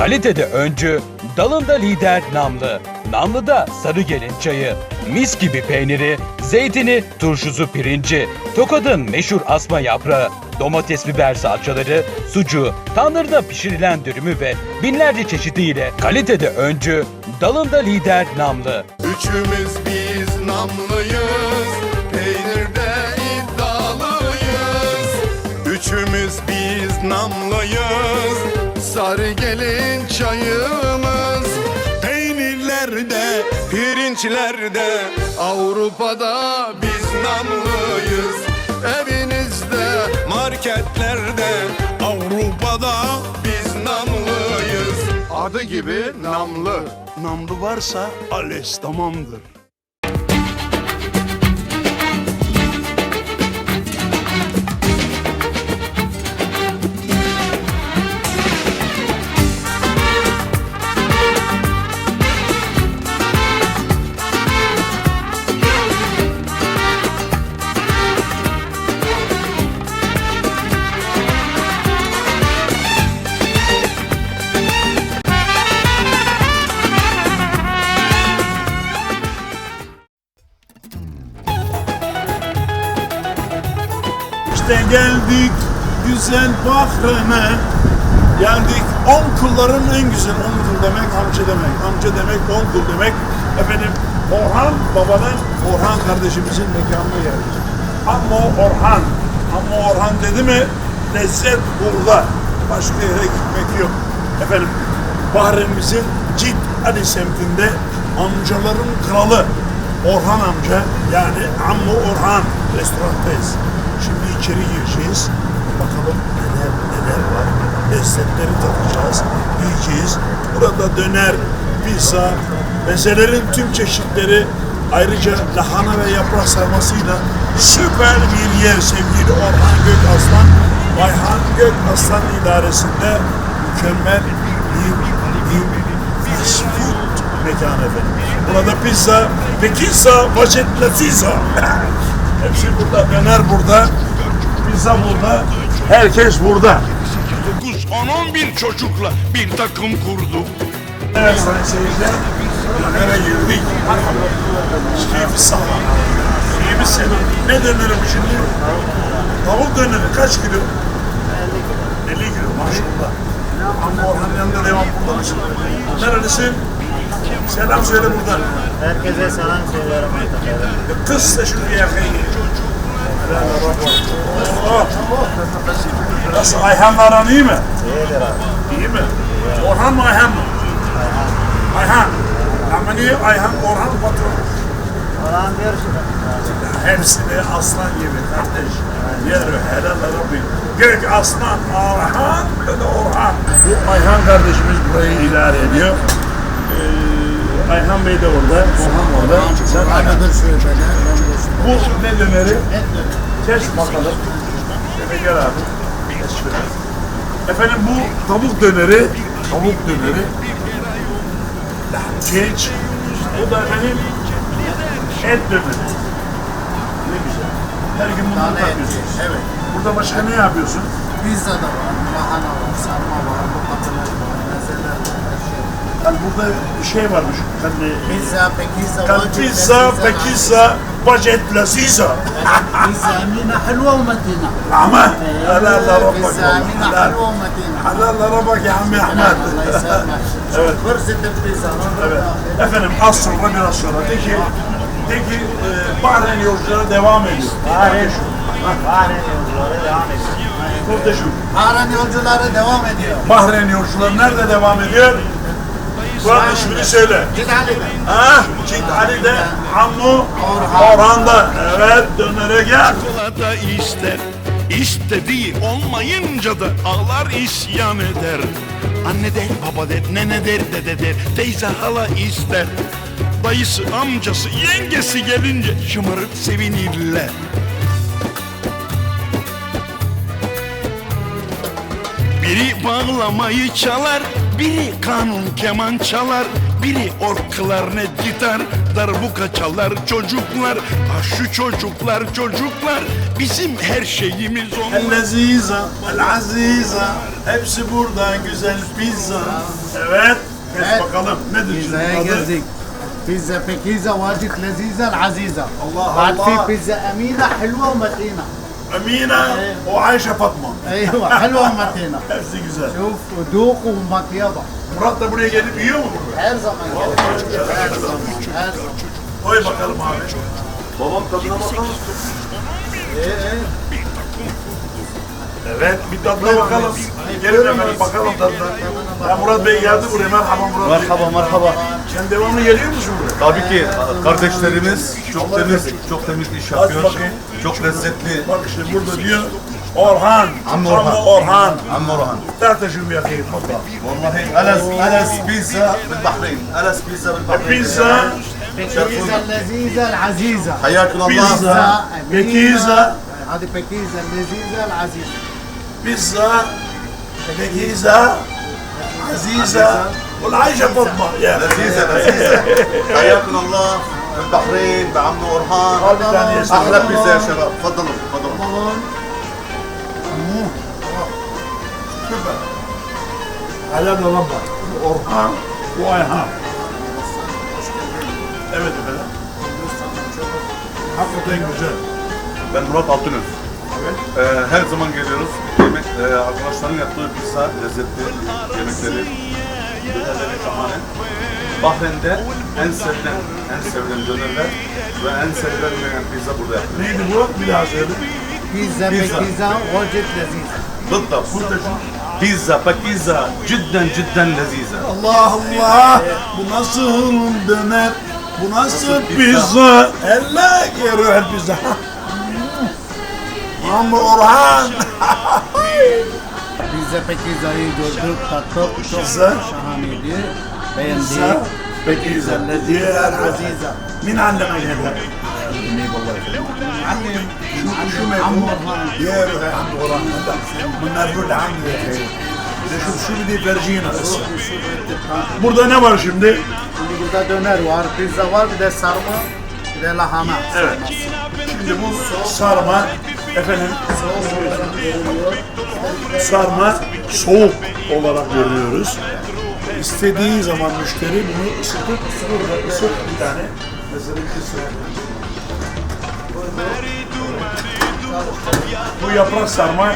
Kalitede öncü, dalında lider Namlı. Namlı'da sarı gelin çayı, mis gibi peyniri, zeytini, turşusu pirinci, Tokat'ın meşhur asma yaprağı, domates biber salçaları, sucuğu, tandırda pişirilen dürümü ve binlerce çeşidiyle kalitede öncü, dalında lider Namlı. Üçümüz biz namlıyız, peynirde iddialıyız. Üçümüz biz namlıyız, sarı gelin çayımız. Peynirlerde, pirinçlerde, Avrupa'da biz namlıyız. Evinizde, marketlerde, Avrupa'da biz namlıyız. Adı gibi namlı. Namlu varsa ales tamamdır. Geldik güzel Bahreyn'e. Geldik on kulların en güzel on kul demek amca demek. Amca demek on kul demek. Efendim Orhan babanın Orhan kardeşimizin mekanına geldik. Amma Orhan. Amma Orhan dedi mi lezzet burada. Başka yere gitmek yok. Efendim Bahreyn'imizin Cid Ali semtinde amcaların kralı Orhan amca yani Ammu Orhan restorandayız. İçeri gireceğiz. Bakalım neler neler var. Lezzetleri tadacağız, yiyeceğiz. Burada döner, pizza, mezelerin tüm çeşitleri ayrıca lahana ve yaprak sarmasıyla süper bir yer sevgili Orhan Gökaslan. Bayhan Gökaslan idaresinde mükemmel bir, bir fast food mekanı efendim. Burada pizza, pekizza, vacet laziza. Hepsi burada, döner burada, pizza burada, herkes burada. 9-10 bin çocukla bir takım kurduk. Evet sayın seyirciler, dönere girdik. Keyfi sağlam. İyi misin? Ne döneri bu şimdi? Tavuk döneri kaç kilo? 50 kilo maşallah. Ama Orhan'ın yanında devam burada mısın? Nerelisin? Selam söyle buradan. Herkese selam söylüyorum. Kız da şunu yakayım. Nasıl Ayhan'la aran iyi mi? İyidir abi. İyi mi? Orhan mı Ayhan mı? Ayhan. Ama niye Ayhan Orhan patron? Olan diyor şimdi. Hepsi de aslan gibi kardeş. Yürü helal Rabbi. Gök aslan Orhan ve de Orhan. Bu Ayhan kardeşimiz burayı idare ediyor. Ee, Ayhan Bey de orada. Orhan orada. Sen Ayhan. Bu ne döneri? Kes bakalım. Şöyle gel abi. Efendim bu tavuk döneri, tavuk döneri, keç, bu da efendim et döneri. Ne güzel. Her gün bunu Tane Evet. Burada başka ne yapıyorsun? Pizza da var, lahana var, sarma var, patates var, mezeler var, her şey. var. Yani burada bir şey varmış. Hani Pizza, pekizza var. Kalpizza, pekizza, بكيزا باجيت لذيذة Pizza Amina حلوة ومتينة. عمى هلا لا ربك Pizza Amina والله حلوة ومتينة. هلا لا ربك يا عمي Allah احمد يسلمك. Evet. Fırsat pizza. Evet. Efendim az sonra biraz sonra de ki de ki e, Bahreyn yolcuları devam ediyor. Bahreyn, Bahreyn yolcuları devam ediyor. Kurdeşim. Bahreyn yolcuları devam ediyor. Bahreyn yolcuları nerede devam ediyor? Buranın ismini söyle. Ha? Cid Hammu, Orhan'da. Evet, dönere gel. Çikolata ister. İstediği olmayınca da ağlar isyan eder. Anne der, baba der, nene der, dede der, teyze hala ister. Dayısı, amcası, yengesi gelince şımarıp sevinirler. Biri bağlamayı çalar, biri kanun keman çalar, Biri ork klarnet gitar Darbuka çalar çocuklar Ah şu çocuklar çocuklar Bizim her şeyimiz onlar El leziza, el aziza. Hepsi burada güzel pizza. Evet. Geç Evet. bakalım. Nedir Pizzaya şimdi adı? geldik. Pizza pekiza واجد لذيذة العزيزة الله بعد الله. في بيتزا أمينة حلوة ومتينة Emine o Ayşe Fatma. أيوة حلوة ومتينة Hepsi güzel. شوف ودوق ومطيبة Murat da buraya gelip yiyor mu burada? her zaman gelir. Her zaman. Her zaman. Koy bakalım abi. Babam tadına bakar mısın? Evet bir tadına bakalım. Gelin efendim bakalım tadına. Ya Murat Bey geldi buraya. Merhaba Murat Bey. Merhaba merhaba. Sen devamlı geliyor musun buraya? Tabii ki kardeşlerimiz çok temiz, çok temiz iş Aç yapıyor. bakayım. Çok lezzetli. Bak işte burada diyor Orhan. Amm Amma Orhan. Orhan. عم روحان تعال شوف يا اخي تفضل والله ألس ألس بيتزا بالبحرين ألس بيتزا بالبحرين بيتزا بيتزا اللذيذة العزيزة حياكم الله بيتزا أمينة. بيكيزا هذه بيكيزا اللذيذة العزيزة بيزا لذيذة عزيزة والعيشة فضة يا لذيذة لذيذة. حياكم الله في البحرين بعمو أرهان أحلى بيزا يا شباب. تفضلوا تفضلوا. على ربك. نعم. وقرحان وأيهان أبدا أبدا. حقه تاني مجال بن مراد عطلف Ee, her zaman geliyoruz. Yemek, e, arkadaşların yaptığı pizza lezzetli yemekleri. Dönerleri şahane. Bahreyn'de en sevilen, en sevilen dönerler ve en sevilen yemek pizza burada yapılıyor. Neydi bu? Bir daha söyle. Pizza, pizza. pizza, acil leziz. Bitta, kurtaşın. Pizza, pakiza, cidden cidden lezize. Allah Allah! Bu nasıl döner? Bu nasıl, pizza? pizza? Elle geri pizza. البيتزا Amma Orhan! Pizza Pekiza'yı gördük, tattık, çok Pizza. şahaneydi. Pizza Beğendik. Pekizا Lezzetler aziza. Min علمك هذا؟ Annem, شو ما Amm يقول؟ Orhan. يا روح يا عم Orhan من نقول عمي يا اخي بدي اشوف شو بدي يفرجينا هسه Burada ne var şimdi? Şimdi burada döner var, pizza var, bir de sarma, bir de lahana. Evet. Şimdi bu sarma efendim sarma soğuk olarak görüyoruz. İstediği zaman müşteri bunu ısıtıp burada ısıt bir tane. Mesela bir ısıt. Bu yaprak sarma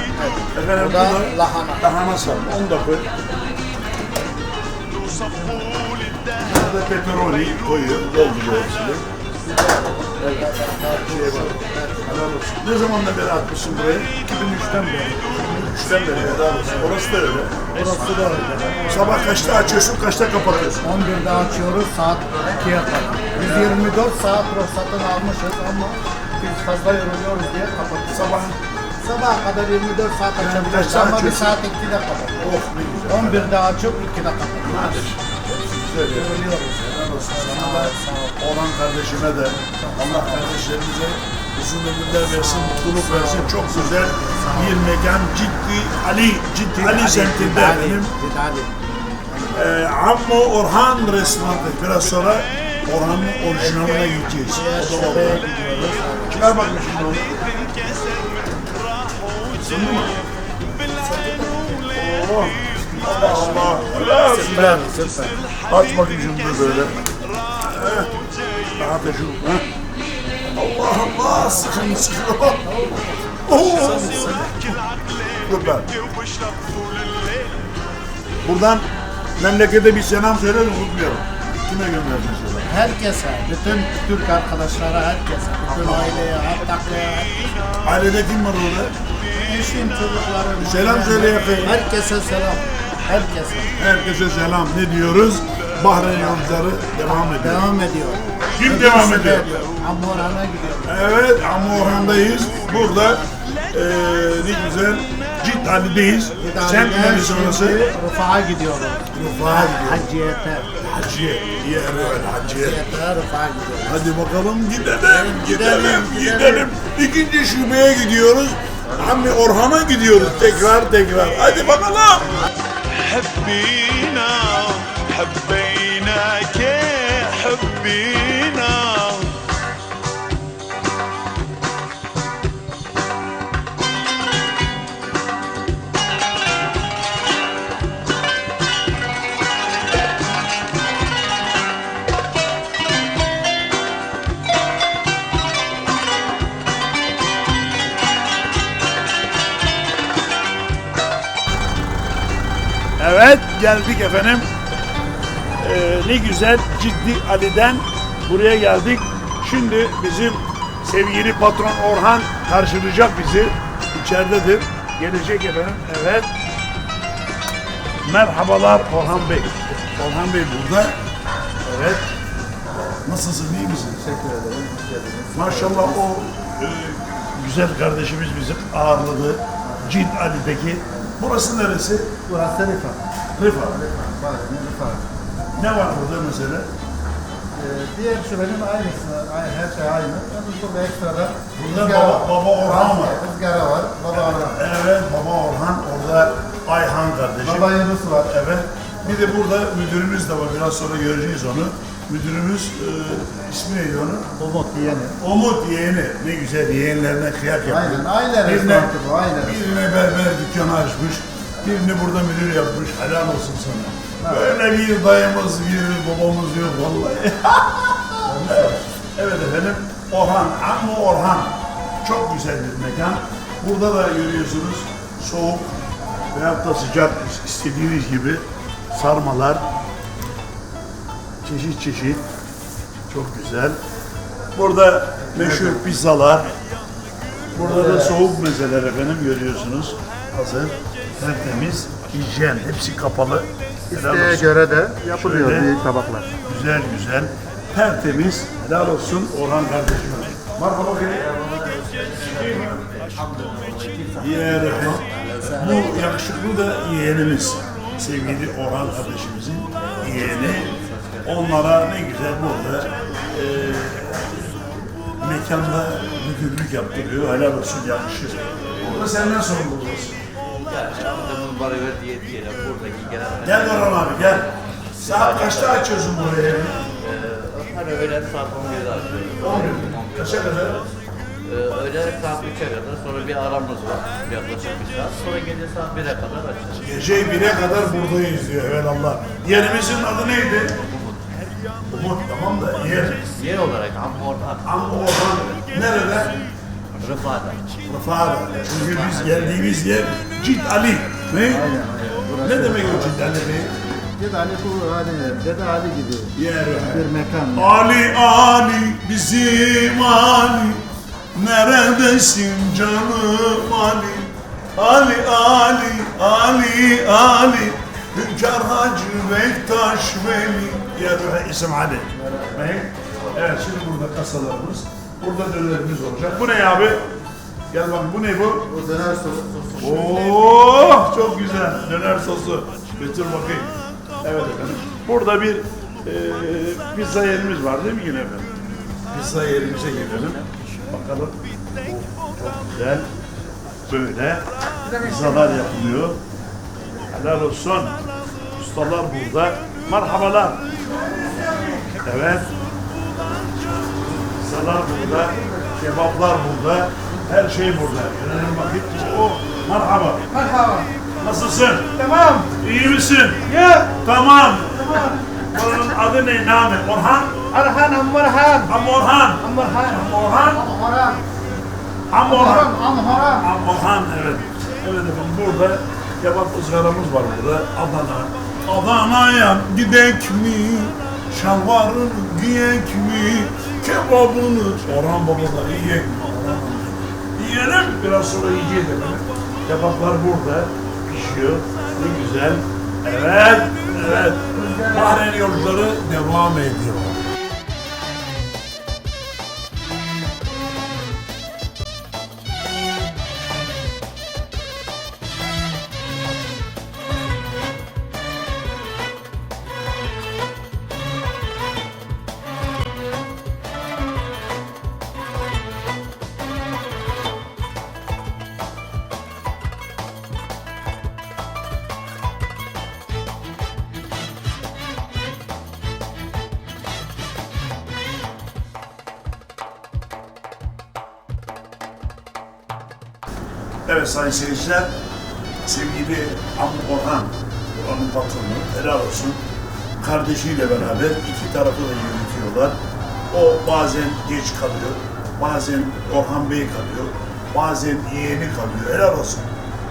efendim Bu da lahana. lahana sarma. Onu da koy. Burada pepperoni koyuyor. Dolduruyor hepsini. Ne zamandan beri atmışsın burayı? 2003'ten beri. 2003'ten beri helal olsun. Orası da öyle. Orası da öyle. Sabah kaçta açıyorsun, kaçta kapatıyorsun? 11'de açıyoruz, saat 2'ye kadar. Biz 24 saat ruhsatını almışız ama biz fazla yoruluyoruz diye kapattık. Sabah Sabaha kadar 24 saat açabiliriz saat ama bir saat 2'de kapatıyoruz. of ne güzel. 11'de açıp 2'de kapatıyoruz. Güzel ya. Yoruluyoruz. Helal olsun. Sana da olan kardeşime de Allah kardeşlerimize uzun ömürler versin, mutluluk versin. Çok güzel bir mekan Ciddi Ali, Ciddi Ali semtinde benim e, Ammo Orhan restoranı. Biraz sonra Orhan'ın orijinaline gideceğiz. O da orada. Çıkar bakayım şimdi onu. Isındı mı? Oh, Allah Allah. Süper, süper. Aç bakayım şimdi böyle. Heh. Daha da şu. heh. Allah Allah sıkın sıkın. Oh. Süper. Buradan memlekete bir selam söyle de unutmayalım. Kime gönderdin selam? Herkese, bütün Türk arkadaşlara, herkese, bütün aileye, hatta Ailede kim var orada? eşim, çocuklarım. Selam söyle yakayım. Herkese selam. Herkese. Herkese selam. Ne diyoruz? Bahreyn yolcuları devam ediyor. Devam ediyor. Kim devam ediyor? Amorana gidiyor. Evet, Amorhan'dayız. Burada eee ne güzel Cid Ali'deyiz. Sen neresi orası? Rıfa'a gidiyoruz. Rıfa'a gidiyor. Haciyete. Hacıye. Yer evet Hacıye. Haciyete Rıfa'a gidiyoruz. Hadi bakalım gidelim, gidelim, gidelim. gidelim. İkinci şubeye gidiyoruz. Hammi Orhan'a gidiyoruz tekrar tekrar. Hadi bakalım. حبينا حبينا bina Evet geldik efendim. Ee, ne güzel ciddi Ali'den buraya geldik. Şimdi bizim sevgili patron Orhan karşılayacak bizi. İçeridedir. Gelecek efendim. Evet. Merhabalar Orhan Bey. Orhan Bey burada. Evet. Nasılsın iyi misin? Teşekkür ederim. Hoş geldiniz. Maşallah o e, güzel kardeşimiz bizi ağırladı. Cid Ali'deki. Burası neresi? Burası Rifa. Rifa. Bahreyn Rifa. Ne var burada mesela? Ee, diğer şubenin aynısı, aynı, her şey aynı. Yalnız burada ekstradan Burada ızgara baba- baba Orhan var. Izgara var. Baba Orhan. Evet baba Orhan orada Ayhan kardeşim. Baba Yunus var. Evet. Bir de burada müdürümüz de var. Biraz sonra göreceğiz onu. Müdürümüz e, ismi neydi onun? Umut yeni. Umut yeğeni. Ne güzel yeğenlerine kıyak yapıyor. Aynen, aile Birine, bu, aile birine berber dükkanı açmış. Birini burada müdür yapmış. Helal olsun sana. Böyle bir dayımız, bir babamız yok vallahi. evet efendim. Orhan, Amma Orhan. Çok güzel bir mekan. Burada da görüyorsunuz soğuk veyahut da sıcak istediğiniz gibi sarmalar. Çeşit çeşit. Çok güzel. Burada meşhur pizzalar. Burada da soğuk mezeler efendim görüyorsunuz. Hazır, tertemiz, hijyen. Hepsi kapalı. Helal İsteğe olsun. göre de yapılıyor Şöyle. büyük tabaklar. Güzel güzel. Tertemiz. Helal olsun Orhan kardeşime. Merhaba. Yeğenim. Bu yakışıklı da yeğenimiz. Sevgili Orhan kardeşimizin yeğeni. Onlara ne güzel burada e, mekanda müdürlük yaptırıyor. Helal olsun yakışır. Burada senden sorumlu burası. Adamın bana verdiği yetkiyle buradaki genel Gel Orhan abi gel. Saat kaçta açıyorsun burayı? hani öğlen saat 11'de açıyoruz. Kaça kadar? Ee, öğlen saat 3'e kadar sonra bir aramız var yaklaşık bir saat. Sonra gece saat 1'e kadar açıyoruz. Gece 1'e kadar buradayız diyor Allah. Yerimizin adı neydi? Umut tamam da yer. Yer olarak Amma Orhan, Ama Orhan nerede? Rıfa'da. Rıfa'da. Çünkü biz geldiğimiz yer Cid Ali. Ne? Ne demek o Cid Ali Bey? Dede Ali bu hani Dede Ali gibi Yer. bir mekan. Ali Ali bizim Ali Neredesin canım Ali Ali Ali Ali Ali Hünkar Hacı Bektaş Veli Ya Ruhe isim Ali. Evet şimdi burada kasalarımız Burada dönerimiz olacak Bu ne abi? Gel bak bu ne bu? Bu döner sosu. Oh çok güzel döner sosu. Götür bakayım. Evet efendim. Burada bir e, pizza yerimiz var değil mi yine efendim? Pizza yerimize girelim. Bakalım. Oh, çok güzel. Böyle pizzalar yapılıyor. Helal olsun. Ustalar burada. Merhabalar. Evet. Pizzalar burada. Kebaplar burada. Her şey burada. Görelim bakayım. Oh, merhaba. Merhaba. Nasılsın? Tamam. İyi misin? Ya. Tamam. Bunun adı ne? Name? Orhan? Arhan Ammarhan. Am Orhan. Ammarhan. Orhan? Ammarhan. Am Orhan. Ammarhan. Am Orhan evet. Evet efendim burada kebap ızgaramız var burada. Adana. Adana'ya gidek mi? Şalvarını giyek mi? Kebabını Orhan babadan yiyek mi? Orhan baba. Yiyelim. Biraz sonra yiyeceğiz efendim. Kebaplar burada pişiyor. Ne güzel. Evet. Evet. Bahreyn yolcuları devam ediyor. Evet sayın seyirciler, sevgili Amr Orhan, Orhan'ın patronu, helal olsun. Kardeşiyle beraber iki tarafı da yönetiyorlar. O bazen geç kalıyor, bazen Orhan Bey kalıyor, bazen yeğeni kalıyor, helal olsun.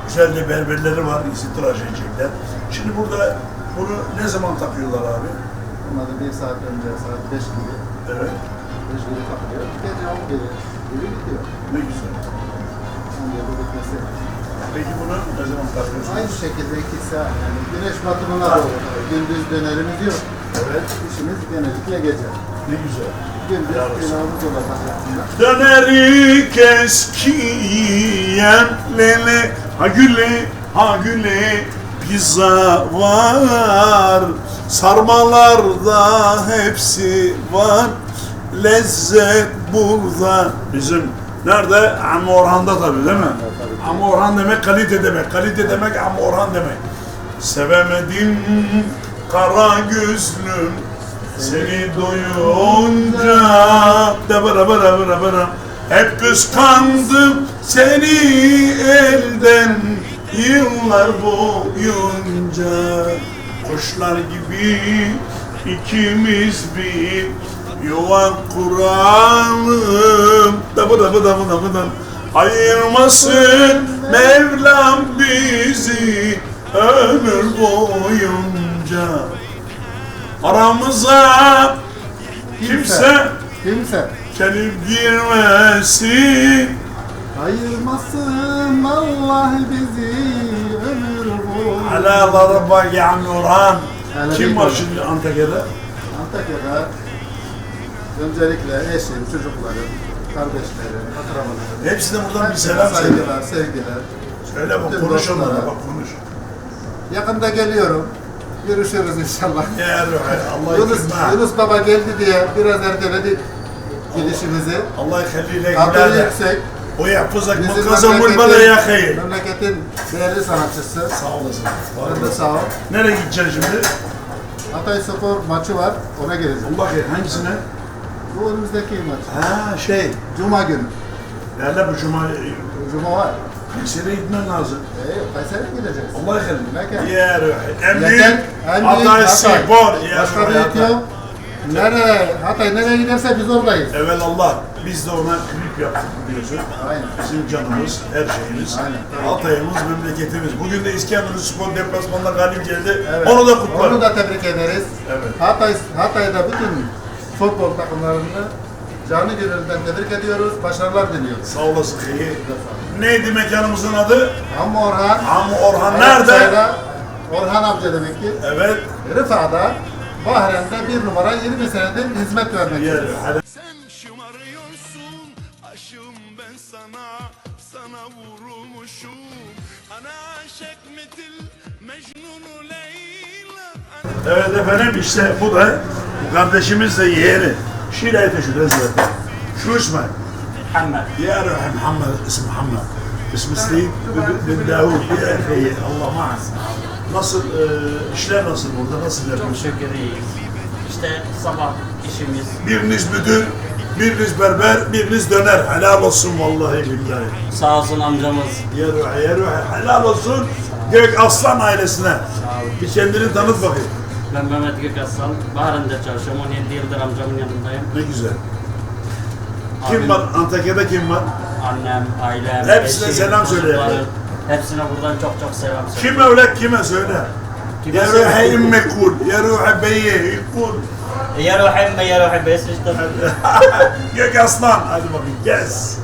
Güzel de berberleri var, bizi tıraş edecekler. Şimdi burada bunu ne zaman takıyorlar abi? Bunları bir saat önce, saat 5 gibi, Evet, 5 gibi takılıyor. Gece 10 gibi, gibi bitiyor. ne güzel. Bitmesi. Peki bunu ne zaman takıyorsunuz? Aynı şekilde 2 saat, yani güneş batımına doğru. Gündüz dönerimiz yok. Evet, İşimiz genellikle gece. ne güzel. Gündüz pilavımız olacak aslında. Döneri keskiyen lele ha güle ha güle pizza var sarmalarda hepsi var lezzet burada bizim nerede? Amma Orhan'da tabii değil mi? Amma Orhan demek kalite demek. Kalite demek Amma Orhan demek. Sevemedim kara gözlüm. Seni duyunca da bara bara bara bara. Hep kıskandım seni elden. Yıllar boyunca. Kuşlar gibi ikimiz bir yuva kuralım da bara bara bara bara ayırmasın Mevlam bizi ömür boyunca aramıza kimse Kimse gelip girmesin. ayırmasın Allah bizi ömür boyu. Halalara bak ya. Helal Kim var şimdi Antakya'da? Antakya'da öncelikle eşim, çocuklarım, kardeşlerim, akrabalarım. Hepsine buradan bir selam söyle. Saygılar, sevgiler. Söyle bak Tüm konuş onlara dostlara. bak konuş. Yakında geliyorum. Görüşürüz inşallah. Ya Ruhi Allah Yunus. Yunus Baba geldi diye biraz erteledik gidişimizi. Allah yıkılıyla Kadro gider. yüksek. O yapacak mı Bizim kazan bana ya hayır. memleketin değerli sanatçısı. Sağ olasın. Sen de sağ ol. Nereye gideceksin şimdi? Hatay Spor maçı var. Ona geleceğim. Allah hayır hangisine? Bu önümüzdeki maç. Ha şey. Cuma günü. Nerede bu cuma? Cuma var. Kayseri'ye gitmen lazım. Ee, Kayseri'ye gideceğiz. Allah yıkılma. Mekan. Ya Ruhi. En büyük Hatay. Spor. Başka büyük Hatay. yok. Nereye? Hatay nereye giderse biz oradayız. Evvel Allah biz de ona klip yaptık biliyorsun. Aynen. Bizim canımız, her şeyimiz. Aynen. Altay'ımız, memleketimiz. Bugün de İskenderun Spor deplasmanında galip geldi. Evet. Onu da kutlarım. Onu da tebrik ederiz. Evet. Hatay, Hatay'da bütün futbol takımlarını canı gönülden tebrik ediyoruz. Başarılar diliyoruz. Sağ olasın Kıyı. Neydi mekanımızın adı? Ama Orhan. Ama Orhan nerede? Orhan amca demek ki. Evet. Rıfa'da Bahreyn'de bir numara 20 senedir hizmet vermek Yer. üzere. Hadi. Sen şımarıyorsun aşığım ben sana sana vurulmuşum Ana aşık mitil Mecnunu Leyla Evet efendim işte bu da bu kardeşimiz de yeğeni. Şiir ayeti şu zaten. Şu ismi Muhammed. Ya Ruhi Muhammed ismi Muhammed. İsmi Seyyid bin Davud. Ya Efeyi Allah ma'az. Nasıl, e, işler nasıl burada? Nasıl yapıyorsun? Çok şükür iyiyiz. İşte sabah işimiz. Biriniz müdür, biriniz berber, biriniz döner. Helal olsun vallahi billahi. Sağ olsun amcamız. Ya ruhi. Helal olsun Gök Aslan ailesine. Bir kendini tanıt bakayım. Ben Mehmet Gökaslan. Bahreyn'de çalışıyorum. 17 yıldır amcamın yanındayım. Ne güzel. Kim Abim, var? Antakya'da kim var? Annem, ailem, Hepsine selam söyle çocuklarım. Hepsine buradan çok çok selam söyle. Kim öyle kime söyle. Kime Ya söyle? imme kul, ya ruhi beyye kul. Ya Rahimbe ya Rahimbe esmiş Gök aslan. Hadi bakayım. Yes.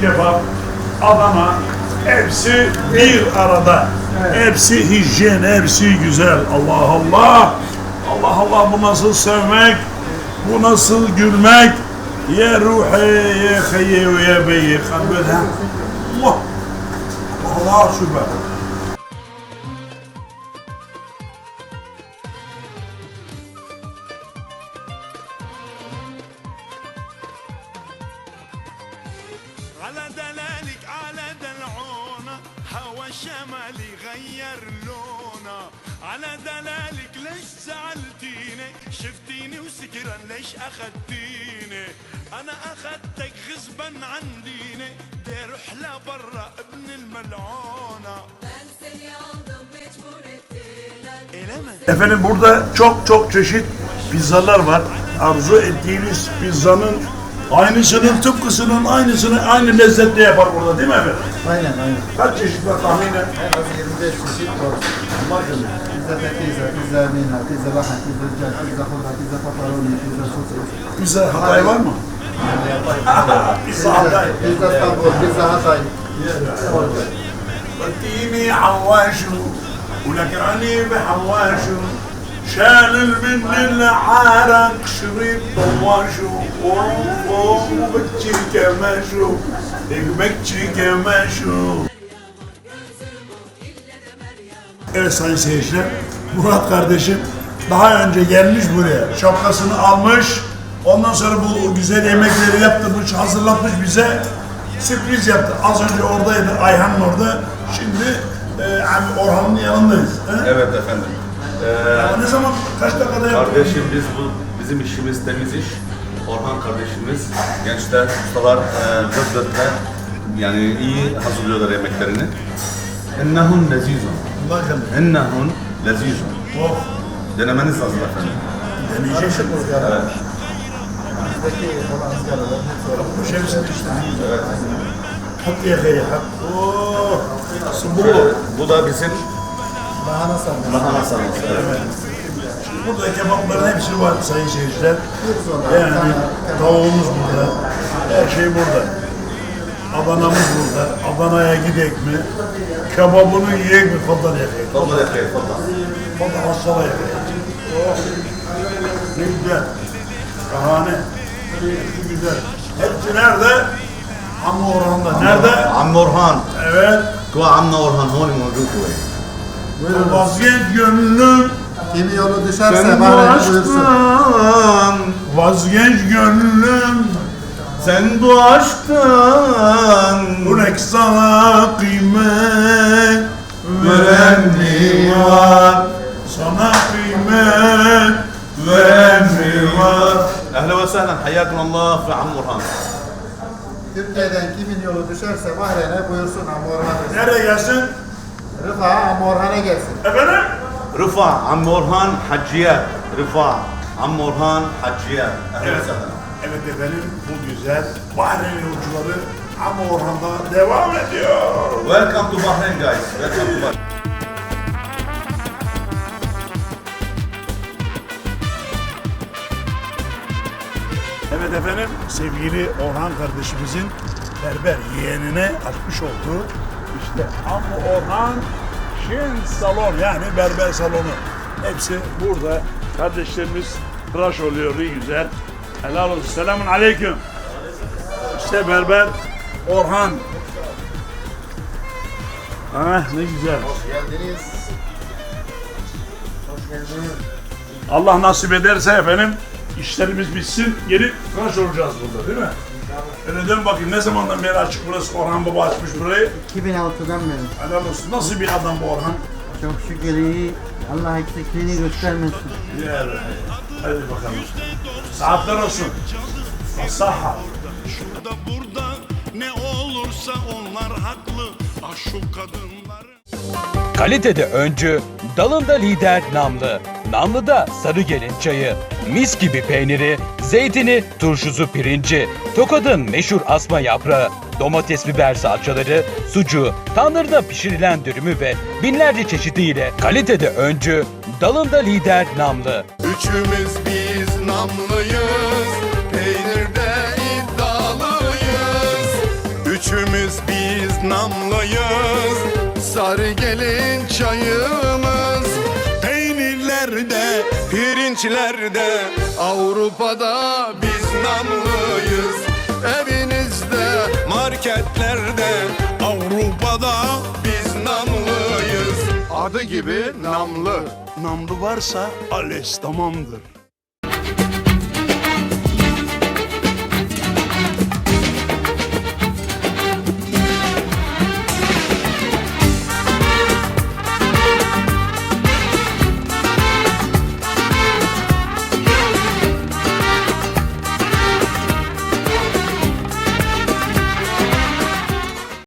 Kebap, Adana, hepsi bir arada. Evet. Hepsi hijyen, hepsi güzel. Allah Allah. Allah Allah bu nasıl sevmek, bu nasıl gülmek, ya ruhi, ya hayye ve ya beyye. Kalbeden. Allah. Allah süper. Efendim burada çok çok çeşit pizzalar var. Arzu ettiğiniz pizzanın aynısının tıpkısının aynısını aynı lezzetle yapar burada değil mi efendim? Aynen aynen. Kaç çeşit var tahminen? En az 25 çeşit var. Bakın pizza fetiza, pizza mina, pizza lahana, pizza can, pizza hulha, pizza paparoni, pizza sosis. Pizza Hatay var mı? pizza Hatay. Pizza İstanbul, pizza Hatay. Fatimi Avvaşu. حواشو ولكراني بحواشو شال من العرق شريط طواشو وبكتشي كماشو بكتشي كماشو Evet sayın seyirciler, Murat kardeşim daha önce gelmiş buraya, şapkasını almış, ondan sonra bu güzel yemekleri yaptırmış, hazırlatmış bize, sürpriz yaptı. Az önce oradaydı, Ayhan'ın orada, şimdi e, abi Orhan'ın yanındayız. he? Evet efendim. Ee, ne zaman, kaç dakikada yaptın? kardeşim biz bu bizim işimiz temiz iş. Orhan kardeşimiz, gençler, ustalar e, dörtte yani iyi hazırlıyorlar yemeklerini. Ennehun lezizun. Bakın, Ennehun lezizun. oh, Denemeniz lazım efendim. olan ızgaraların hepsi orada. Bu şemsini işte. Hat yakayı, hat. Oh, sımbulu. Bu da bizim Lahana sarması. lahana sarması. Evet. Burada kebapların hepsi var sayın seyirciler. Yani tavuğumuz burada, her şey burada. Adana'mız burada. Adana'ya gidek mi? Kebabını yiyek mi? Fadal yakayım. Tafadal yakayım. Fadal hastala yakayım. Oh. Ne güzel. Şahane. Hepsi güzel. Hepsi nerede? Amma Orhan'da. Nerede? Amma Orhan. Evet. Tu Amma Orhan honi mevcut bu. Vazgeç gönlüm. Kimi yolu düşerse bari buyursun. Vazgeç gönlüm. Sen bu aşktan Bırak sana kıymet Veren mi var Sana kıymet Veren mi var Ehlen ve sehlen Hayyakum Allah ve Amurhan Türkiye'den kimin yolu düşerse Bahreyn'e buyursun Amorhan desin. Nerede gelsin? Rıfa'a Amorhan'a gelsin. Efendim? Rıfa, Amorhan, Hacıya. Rıfa, Amorhan, Hacıya. Evet. Evet efendim, bu güzel Bahreyn yolcuları Amorhan'da devam ediyor. Welcome to Bahrain guys. Welcome to Bahrain. Evet efendim sevgili Orhan kardeşimizin berber yeğenine açmış olduğu işte Amma Orhan Şin Salon yani berber salonu. Hepsi burada. Kardeşlerimiz tıraş oluyor iyi güzel. Helal olsun. Selamun aleyküm. İşte berber Orhan. Ah ne güzel. Geldiniz. Hoş geldiniz. Allah nasip ederse efendim işlerimiz bitsin geri tıraş olacağız burada değil mi? Öyle dön bakayım ne zamandan beri açık burası Orhan Baba açmış burayı. 2006'dan beri. Helal olsun. Nasıl bir adam bu Orhan? Çok şükür iyi. Allah eksikliğini göstermesin. Ya, hadi bakalım. Saatler olsun. Saha. Şurada burada ne olursa onlar haklı Ah şu kadınları Kalitede öncü, dalında lider Namlı. Namlı'da sarı gelin çayı, mis gibi peyniri, zeytini, turşusu pirinci, Tokat'ın meşhur asma yaprağı, domates biber salçaları, sucuğu, tandırda pişirilen dürümü ve binlerce çeşidiyle kalitede öncü, dalında lider Namlı. Üçümüz biz namlıyız Peynirde iddialıyız. Üçümüz biz namlıyız çayımız Peynirlerde, pirinçlerde Avrupa'da biz namlıyız. Evinizde, marketlerde Avrupa'da biz namlıyız. Adı gibi namlı. Namlı varsa Ales tamamdır